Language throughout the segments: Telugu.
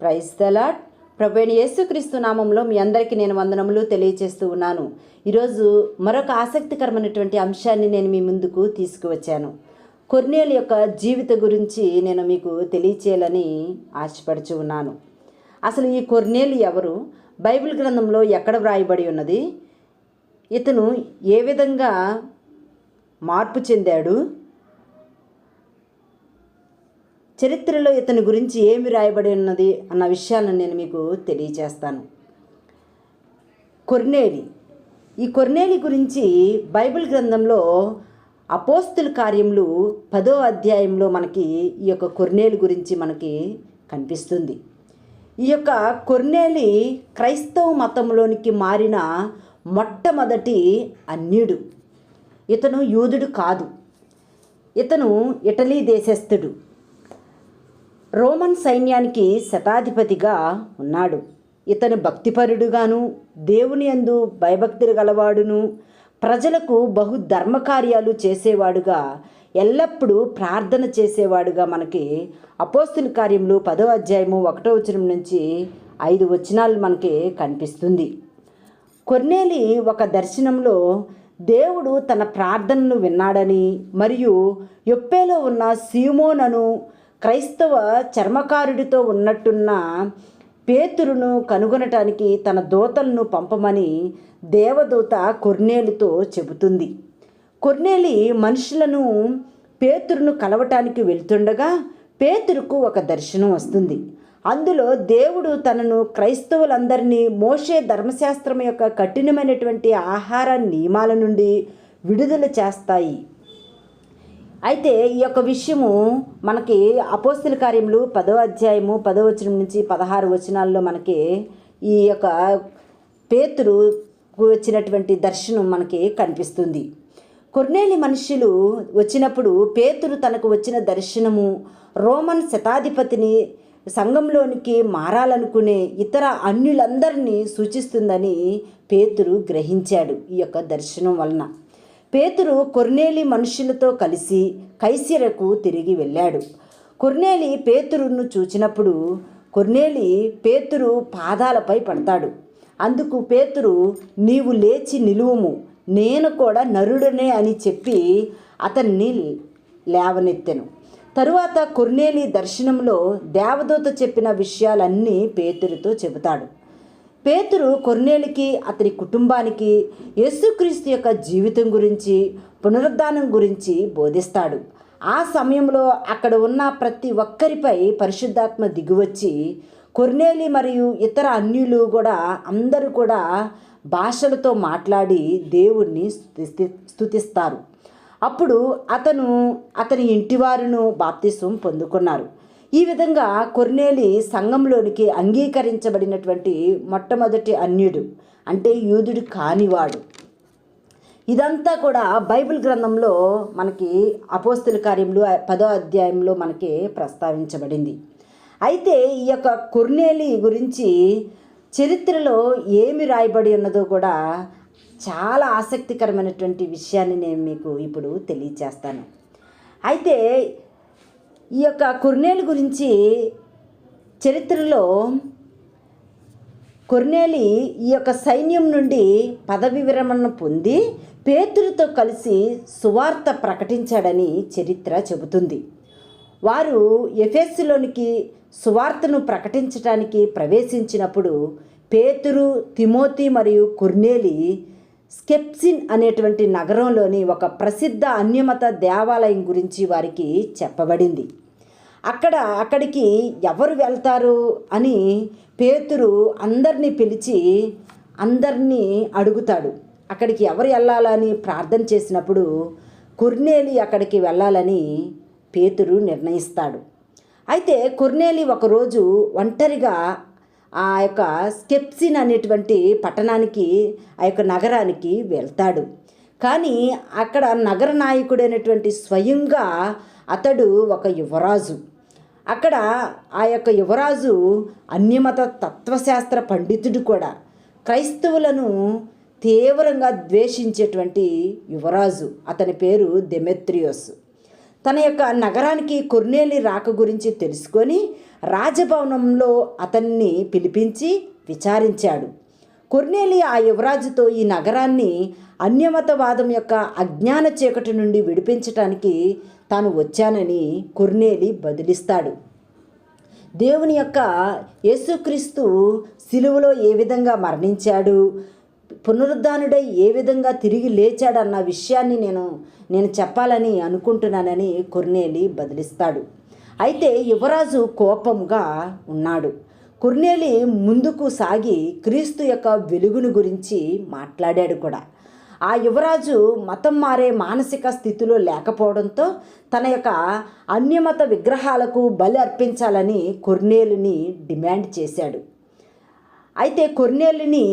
ప్రైజ్ దలాడ్ ప్రభుని యేసుక్రీస్తు నామంలో మీ అందరికీ నేను వందనములు తెలియజేస్తూ ఉన్నాను. ఈరోజు మరొక ఆసక్తికరమైనటువంటి అంశాన్ని నేను మీ ముందుకు తీసుకువచ్చాను. కొర్నేలు యొక్క జీవిత గురించి నేను మీకు తెలియచేయాలని ఆశపడుచు ఉన్నాను. అసలు ఈ కొర్నేలు ఎవరు? బైబిల్ గ్రంథంలో ఎక్కడ వ్రాయబడి ఉన్నది? ఇతను ఏ విధంగా మార్పు చెందాడు? చరిత్రలో ఇతని గురించి ఏమి రాయబడి ఉన్నది అన్న విషయాలను నేను మీకు తెలియచేస్తాను కొర్నేలి. ఈ కొర్నేలి గురించి బైబిల్ గ్రంథంలో అపోస్తుల కార్యములు పదో అధ్యాయంలో మనకి ఈ యొక్క కొర్నేలి గురించి మనకి కనిపిస్తుంది. ఈ యొక్క కొర్నేలి క్రైస్తవ మతంలోనికి మారిన మొట్టమొదటి అన్యుడు. ఇతను యూదుడు కాదు. ఇతను ఇటలీ దేశస్థుడు. రోమన్ సైన్యానికి శతాధిపతిగా ఉన్నాడు. ఇతను భక్తిపరుడుగాను దేవుని యందు భయభక్తులు గలవాడును ప్రజలకు బహు ధర్మకార్యాలు చేసేవాడుగా ఎల్లప్పుడూ ప్రార్థన చేసేవాడుగా మనకి అపోస్తుల కార్యంలో పదో అధ్యాయము ఒకటో వచనం నుంచి ఐదు వచనాలు మనకి కనిపిస్తుంది. కొన్నేలి ఒక దర్శనంలో దేవుడు తన ప్రార్థనను విన్నాడని మరియు యొప్పేలో ఉన్న సీమోనను క్రైస్తవ చర్మకారుడితో ఉన్నట్టున్న పేతురును కనుగొనటానికి తన దూతలను పంపమని దేవదూత కొర్నేలుతో చెబుతుంది. కొర్నేలి మనుషులను పేతురును కలవటానికి వెళ్తుండగా పేతురుకు ఒక దర్శనం వస్తుంది. అందులో దేవుడు తనను క్రైస్తవులందరినీ మోషే ధర్మశాస్త్రం యొక్క కఠినమైనటువంటి ఆహార నియమాల నుండి విడుదల చేస్తాయి. అయితే ఈ యొక్క విషయము మనకి అపోస్తుల కార్యములు పదో అధ్యాయము పదో వచనం నుంచి పదహారు వచనాల్లో మనకి ఈ యొక్క పేతురు వచ్చినటువంటి దర్శనం మనకి కనిపిస్తుంది. కొర్నేలి మనుషులు వచ్చినప్పుడు పేతురు తనకు వచ్చిన దర్శనము రోమన్ శతాధిపతిని సంఘంలోనికి మారాలనుకునే ఇతర అన్యులందరినీ సూచిస్తుందని పేతురు గ్రహించాడు ఈ యొక్క దర్శనం వలన. పేతురు కొర్నేలి మనుషులతో కలిసి కైసిరకు తిరిగి వెళ్ళాడు. కొర్నేలి పేతురును చూచినప్పుడు కొర్నేలి పేతురు పాదాలపై పడతాడు. అందుకు పేతురు నీవు లేచి నిలువుము. నేను కూడా నరుడనే అని చెప్పి అతన్ని లేవనెత్తెను. తరువాత కొర్నేలి దర్శనంలో దేవదూత చెప్పిన విషయాలన్నీ పేతురితో చెబుతాడు. పేతురు కొర్నేలికి అతని కుటుంబానికి యేసుక్రీస్తు యొక్క జీవితం గురించి పునరుద్ధానం గురించి బోధిస్తాడు. ఆ సమయంలో అక్కడ ఉన్న ప్రతి ఒక్కరిపై పరిశుద్ధాత్మ దిగువచ్చి కొర్నేలి మరియు ఇతర అన్యులు కూడా అందరూ కూడా భాషలతో మాట్లాడి దేవుణ్ణి స్థుతిస్తారు. అప్పుడు అతను అతని ఇంటివారును బాప్తిస్వం పొందుకున్నారు. ఈ విధంగా కొర్నేలి సంఘంలోనికి అంగీకరించబడినటువంటి మొట్టమొదటి అన్యుడు అంటే యూదుడు కానివాడు. ఇదంతా కూడా బైబిల్ గ్రంథంలో మనకి అపోస్తుల కార్యంలో పదో అధ్యాయంలో మనకి ప్రస్తావించబడింది. అయితే ఈ యొక్క కుర్నేలి గురించి చరిత్రలో ఏమి రాయబడి ఉన్నదో కూడా చాలా ఆసక్తికరమైనటువంటి విషయాన్ని నేను మీకు ఇప్పుడు తెలియచేస్తాను. అయితే ఈ యొక్క కొర్నేలు గురించి చరిత్రలో కొర్నేలి ఈ యొక్క సైన్యం నుండి పదవి విరమణ పొంది పేతులతో కలిసి సువార్త ప్రకటించాడని చరిత్ర చెబుతుంది. వారు ఎఫెస్సులోనికి సువార్తను ప్రకటించడానికి ప్రవేశించినప్పుడు పేతురు తిమోతి మరియు కుర్నేలి స్కెప్సిన్ అనేటువంటి నగరంలోని ఒక ప్రసిద్ధ అన్యమత దేవాలయం గురించి వారికి చెప్పబడింది. అక్కడ అక్కడికి ఎవరు వెళ్తారు అని పేతురు అందరినీ పిలిచి అందరినీ అడుగుతాడు. అక్కడికి ఎవరు వెళ్ళాలని ప్రార్థన చేసినప్పుడు కుర్నేలి అక్కడికి వెళ్ళాలని పేతురు నిర్ణయిస్తాడు. అయితే కుర్నేలి ఒకరోజు ఒంటరిగా ఆ యొక్క స్కెప్సిన్ అనేటువంటి పట్టణానికి ఆ యొక్క నగరానికి వెళ్తాడు. కానీ అక్కడ నగర నాయకుడైనటువంటి స్వయంగా అతడు ఒక యువరాజు. అక్కడ ఆ యొక్క యువరాజు అన్యమత తత్వశాస్త్ర పండితుడు కూడా. క్రైస్తవులను తీవ్రంగా ద్వేషించేటువంటి యువరాజు. అతని పేరు దెమెత్రియోస్. తన యొక్క నగరానికి కొర్నేలి రాక గురించి తెలుసుకొని రాజభవనంలో అతన్ని పిలిపించి విచారించాడు. కొర్నేలి ఆ యువరాజుతో ఈ నగరాన్ని అన్యమతవాదం యొక్క అజ్ఞాన చీకటి నుండి విడిపించటానికి తాను వచ్చానని కొర్నేలి బదిలిస్తాడు. దేవుని యొక్క యేసుక్రీస్తు సిలువలో ఏ విధంగా మరణించాడు? పునరుద్ధానుడై ఏ విధంగా తిరిగి లేచాడన్న విషయాన్ని నేను నేను చెప్పాలని అనుకుంటున్నానని కొర్నేలి బదిలిస్తాడు. అయితే యువరాజు కోపంగా ఉన్నాడు. కుర్నేలి ముందుకు సాగి క్రీస్తు యొక్క వెలుగును గురించి మాట్లాడాడు కూడా. ఆ యువరాజు మతం మారే మానసిక స్థితిలో లేకపోవడంతో తన యొక్క అన్యమత విగ్రహాలకు బలి అర్పించాలని కొర్నేలుని డిమాండ్ చేశాడు. అయితే కొర్నేలుని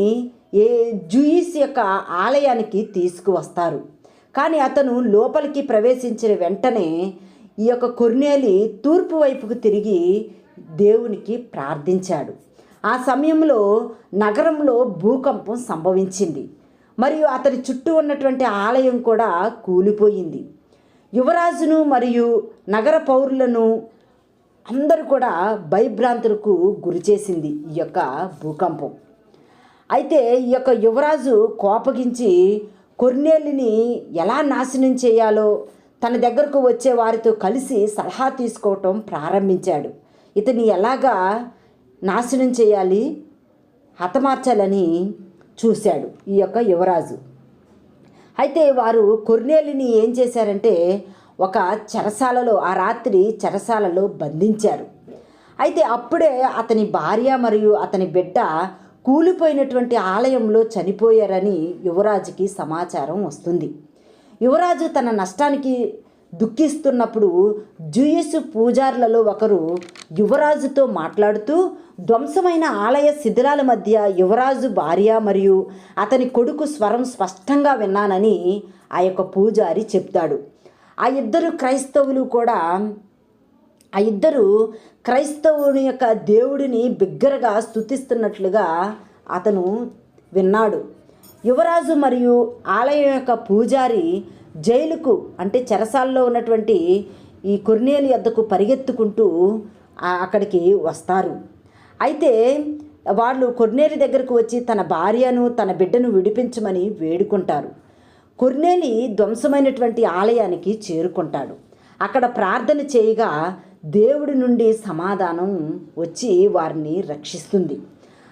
ఏ జూయిస్ యొక్క ఆలయానికి తీసుకువస్తారు. కానీ అతను లోపలికి ప్రవేశించిన వెంటనే ఈ యొక్క కొర్నేలి తూర్పు వైపుకు తిరిగి దేవునికి ప్రార్థించాడు. ఆ సమయంలో నగరంలో భూకంపం సంభవించింది. మరియు అతని చుట్టూ ఉన్నటువంటి ఆలయం కూడా కూలిపోయింది. యువరాజును మరియు నగర పౌరులను అందరూ కూడా భయభ్రాంతులకు గురిచేసింది ఈ యొక్క భూకంపం. అయితే ఈ యొక్క యువరాజు కోపగించి కొర్నేలిని ఎలా నాశనం చేయాలో తన దగ్గరకు వచ్చే వారితో కలిసి సలహా తీసుకోవటం ప్రారంభించాడు. ఇతని ఎలాగా నాశనం చేయాలి హతమార్చాలని చూశాడు ఈ యొక్క యువరాజు. అయితే వారు కొర్నేలిని ఏం చేశారంటే ఒక చెరసాలలో ఆ రాత్రి చెరసాలలో బంధించారు. అయితే అప్పుడే అతని భార్య మరియు అతని బిడ్డ కూలిపోయినటువంటి ఆలయంలో చనిపోయారని యువరాజుకి సమాచారం వస్తుంది. యువరాజు తన నష్టానికి దుఃఖిస్తున్నప్పుడు జూయస్ పూజారులలో ఒకరు యువరాజుతో మాట్లాడుతూ ధ్వంసమైన ఆలయ శిథిలాల మధ్య యువరాజు భార్య మరియు అతని కొడుకు స్వరం స్పష్టంగా విన్నానని ఆ యొక్క పూజారి చెప్తాడు. ఆ ఇద్దరు క్రైస్తవులు కూడా ఆ ఇద్దరు క్రైస్తవుని యొక్క దేవుడిని బిగ్గరగా స్తుతిస్తున్నట్లుగా అతను విన్నాడు. యువరాజు మరియు ఆలయం యొక్క పూజారి జైలుకు అంటే చెరసాల్లో ఉన్నటువంటి ఈ కొర్నేలు వద్దకు పరిగెత్తుకుంటూ అక్కడికి వస్తారు. అయితే వాళ్ళు కొర్నేలి దగ్గరకు వచ్చి తన భార్యను తన బిడ్డను విడిపించమని వేడుకుంటారు. కొర్నేలి ధ్వంసమైనటువంటి ఆలయానికి చేరుకుంటాడు. అక్కడ ప్రార్థన చేయగా దేవుడి నుండి సమాధానం వచ్చి వారిని రక్షిస్తుంది.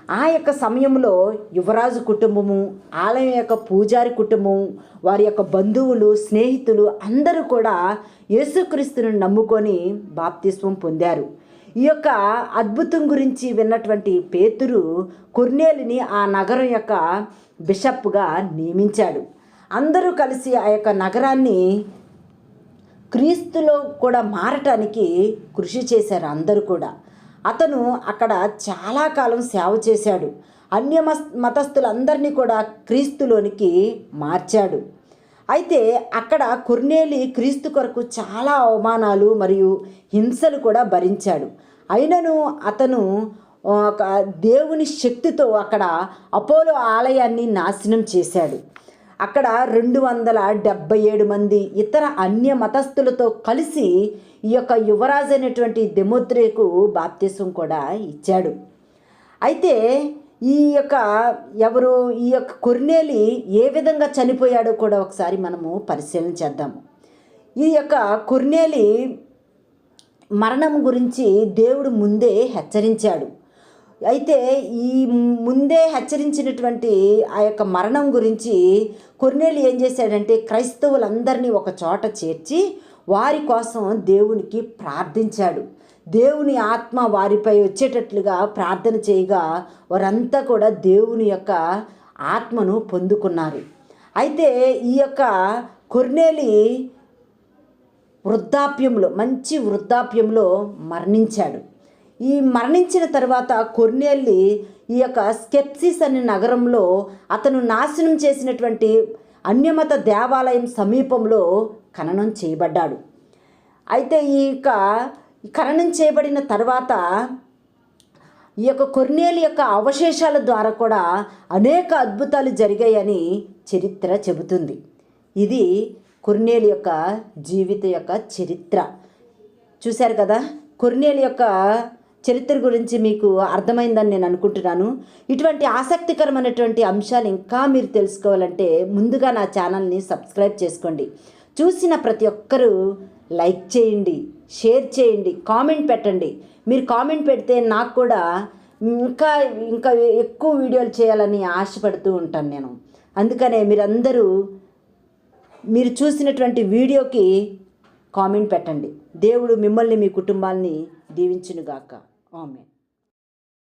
ఆ యొక్క సమయంలో యువరాజు కుటుంబము ఆలయం యొక్క పూజారి కుటుంబం వారి యొక్క బంధువులు స్నేహితులు అందరూ కూడా యేసుక్రీస్తుని నమ్ముకొని బాప్తిస్వం పొందారు. ఈ యొక్క అద్భుతం గురించి విన్నటువంటి పేతురు కొర్నేలిని ఆ నగరం యొక్క బిషప్గా నియమించాడు. అందరూ కలిసి ఆ యొక్క నగరాన్ని క్రీస్తులో కూడా మారటానికి కృషి చేశారు అందరూ కూడా. అతను అక్కడ చాలా కాలం సేవ చేశాడు. అన్య మతస్థులందరినీ కూడా క్రీస్తులోనికి మార్చాడు. అయితే అక్కడ కొర్నేలి క్రీస్తు కొరకు చాలా అవమానాలు మరియు హింసలు కూడా భరించాడు. అయినను అతను ఒక దేవుని శక్తితో అక్కడ అపోలో ఆలయాన్ని నాశనం చేశాడు. అక్కడ రెండు వందల డెబ్బై ఏడు మంది ఇతర అన్య మతస్థులతో కలిసి ఈ యొక్క యువరాజు అయినటువంటి దెమోత్రేకు బాప్తిసం కూడా ఇచ్చాడు. అయితే ఈ యొక్క ఎవరు ఈ యొక్క కొర్నేలి ఏ విధంగా చనిపోయాడో కూడా ఒకసారి మనము పరిశీలన చేద్దాము. ఈ యొక్క కొర్నేలి మరణం గురించి దేవుడు ముందే హెచ్చరించాడు. అయితే ఈ ముందే హెచ్చరించినటువంటి ఆ యొక్క మరణం గురించి కొర్నేలు ఏం చేశాడంటే క్రైస్తవులందరినీ ఒక చోట చేర్చి వారి కోసం దేవునికి ప్రార్థించాడు. దేవుని ఆత్మ వారిపై వచ్చేటట్లుగా ప్రార్థన చేయగా వారంతా కూడా దేవుని యొక్క ఆత్మను పొందుకున్నారు. అయితే ఈ యొక్క కొర్నేలి వృద్ధాప్యంలో మంచి వృద్ధాప్యంలో మరణించాడు. ఈ మరణించిన తర్వాత కొర్నేల్లి ఈ యొక్క స్కెప్సిస్ అనే నగరంలో అతను నాశనం చేసినటువంటి అన్యమత దేవాలయం సమీపంలో ఖననం చేయబడ్డాడు. అయితే ఈ యొక్క ఖననం చేయబడిన తర్వాత ఈ యొక్క కొర్నేలి యొక్క అవశేషాల ద్వారా కూడా అనేక అద్భుతాలు జరిగాయని చరిత్ర చెబుతుంది. ఇది కొర్నేలు యొక్క జీవిత యొక్క చరిత్ర. చూశారు కదా? కొర్నేలు యొక్క చరిత్ర గురించి మీకు అర్థమైందని నేను అనుకుంటున్నాను. ఇటువంటి ఆసక్తికరమైనటువంటి అంశాలు ఇంకా మీరు తెలుసుకోవాలంటే ముందుగా నా ఛానల్ని సబ్స్క్రైబ్ చేసుకోండి. చూసిన ప్రతి ఒక్కరూ లైక్ చేయండి షేర్ చేయండి కామెంట్ పెట్టండి. మీరు కామెంట్ పెడితే నాకు కూడా ఇంకా ఇంకా ఎక్కువ వీడియోలు చేయాలని ఆశపడుతూ ఉంటాను నేను. అందుకనే మీరందరూ మీరు చూసినటువంటి వీడియోకి కామెంట్ పెట్టండి. దేవుడు మిమ్మల్ని మీ కుటుంబాన్ని దీవించునుగాక. Amen.